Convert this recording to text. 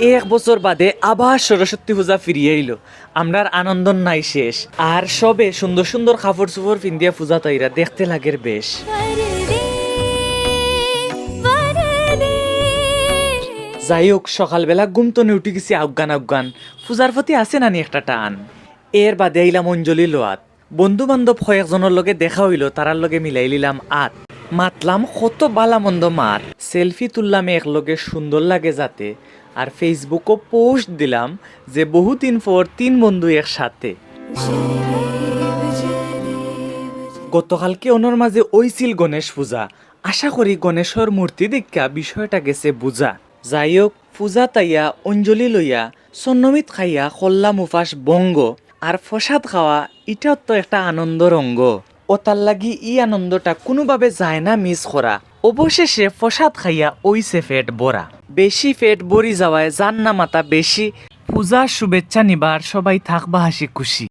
এক বছর বাদে আবার সরস্বতী পূজা ফিরিয়ে এলো আমরার আনন্দ নাই শেষ। আর সবে সুন্দর সুন্দর কাপড় চোপড় পিন্দিয়া পূজা তৈরা দেখতে লাগের বেশ। যাই হোক সকালবেলা ঘুমতনে উঠে গেছি আফগান আফগান পূজার প্রতি আছে নানি একটা টান। এর বাদে আইলাম অঞ্জলি লোয়াত। বন্ধু বান্ধব কয়েকজনের লগে দেখা হইল, তারার লগে মিলাই লিলাম আত। মাতলাম কত বালা মন্দ মার সেলফি তুললাম একলগে সুন্দর লাগে যাতে। আর ফেসবুকও পোস্ট দিলাম যে বহুদিন পর তিন বন্ধু একসাথে। গতকালকে ওনার মাঝে ওইছিল গণেশ পূজা। আশা করি গণেশর মূর্তি দেখা বিষয়টা গেছে বুঝা যাই হোক, পূজা তাইয়া, অঞ্জলি লইয়া সন্নমিত খাইয়া কল্লা মুফাস বঙ্গ আর ফসাদ খাওয়া এটাও তো একটা আনন্দর অঙ্গ। ও তার লাগি ই আনন্দটা কোনোভাবে যায় না মিস করা অবশেষে ফসাদ খাইয়া ওইছে ফেট বড়া বেশি ফেট বড়ি যাওয়ায় জান্নামাতা মাতা বেশি পূজার শুভেচ্ছা নিবার সবাই থাকবা হাসি খুশি।